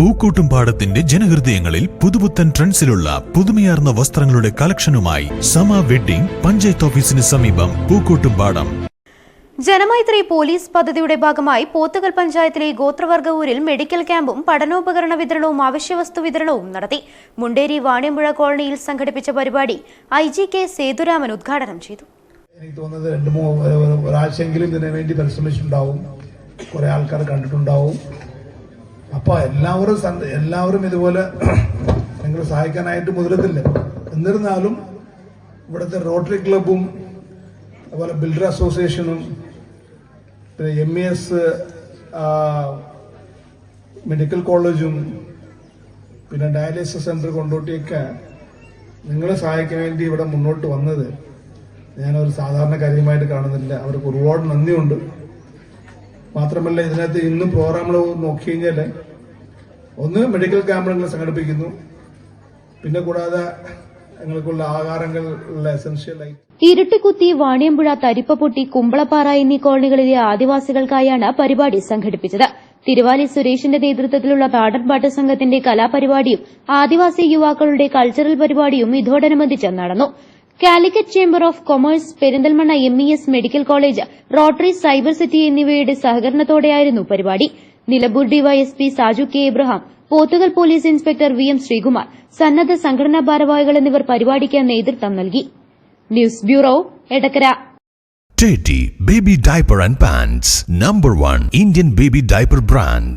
പൂക്കോട്ടുംപാടത്തിന്റെ ജനഹൃദയങ്ങളിൽ പുതുപുത്തൻ ട്രെൻഡ്സിലുള്ള പുതുമയാർന്ന വസ്ത്രങ്ങളുടെ കളക്ഷനുമായി സമ വെഡ്ഡിംഗ് പഞ്ചായത്ത് ഓഫീസിന് സമീപം പൂക്കൂട്ടും പാടം. ജനമൈത്രി പോലീസ് പദ്ധതിയുടെ ഭാഗമായി പോത്തുകൽ പഞ്ചായത്തിലെ ഗോത്രവർഗ ഊരിൽ മെഡിക്കൽ ക്യാമ്പും പഠനോപകരണ വിതരണവും അവശ്യവസ്തു വിതരണവും നടത്തി. മുണ്ടേരി വാണിയമ്പുഴ കോളനിയിൽ സംഘടിപ്പിച്ച പരിപാടി ഐ ജി കെ സേതുരാമൻ ഉദ്ഘാടനം ചെയ്തു. എനിക്ക് തോന്നുന്നത് രണ്ട് മൂന്ന് ഒരാഴ്ചയെങ്കിലും ഇതിനു വേണ്ടി പരിശ്രമിച്ചിട്ടുണ്ടാവും. കുറെ ആൾക്കാർ കണ്ടിട്ടുണ്ടാവും. അപ്പൊ എല്ലാവരും എല്ലാവരും ഇതുപോലെ നിങ്ങൾ സഹായിക്കാനായിട്ട് മുതിരത്തില്ല? എന്നിരുന്നാലും ഇവിടുത്തെ റോട്ടറി ക്ലബും അതുപോലെ ബിൽഡർ അസോസിയേഷനും പിന്നെ എം ഇ എസ് മെഡിക്കൽ കോളേജും പിന്നെ ഡയാലിസിസ് സെന്റർ കൊണ്ടോട്ടിയൊക്കെ നിങ്ങളെ സഹായിക്കാൻ വേണ്ടി ഇവിടെ മുന്നോട്ട് വന്നത്. ഞാനൊരു സാധാരണ കാര്യമായിട്ട് കാണുന്നില്ല. അവർക്ക് ഒരുപാട് നന്ദിയുണ്ട്. മാത്രമല്ല ഇതിനകത്ത് ഇന്നും പ്രോഗ്രാമുകൾ നോക്കി കഴിഞ്ഞാൽ ഒന്ന് മെഡിക്കൽ ക്യാമ്പ് നിങ്ങൾ സംഘടിപ്പിക്കുന്നു. പിന്നെ കൂടാതെ ആഹാരങ്ങൾ ഇരുട്ടിക്കുത്തി വാണിയമ്പുഴ തരിപ്പപ്പൊട്ടി കുമ്പളപ്പാറ എന്നീ കോളനികളിലെ ആദിവാസികൾക്കായാണ് പരിപാടി സംഘടിപ്പിച്ചത്. തിരുവാലി സുരേഷിന്റെ നേതൃത്വത്തിലുള്ള നാടൻപാട്ട് സംഘത്തിന്റെ കലാപരിപാടിയും ആദിവാസി യുവാക്കളുടെ കൾച്ചറൽ പരിപാടിയും ഇതോടനുബന്ധിച്ച് നടന്നു. Calicut chamber of commerce Perinthalmanna M E S medical college rotary cyber city എന്നിവയുടെ സഹകരണത്തോടെയായിരുന്നു പരിപാടി. Nilambur DYSP Saju K Abraham Pothukal police inspector V M Sreekumar സന്നദ്ധ സംഘടനാ ഭാരവാഹികൾ എന്നിവർ പരിപാടിക്ക് നേതൃത്വം നൽകി. News bureau Edakkara. Teddy Baby Diaper and Pants, number one Indian baby diaper brand.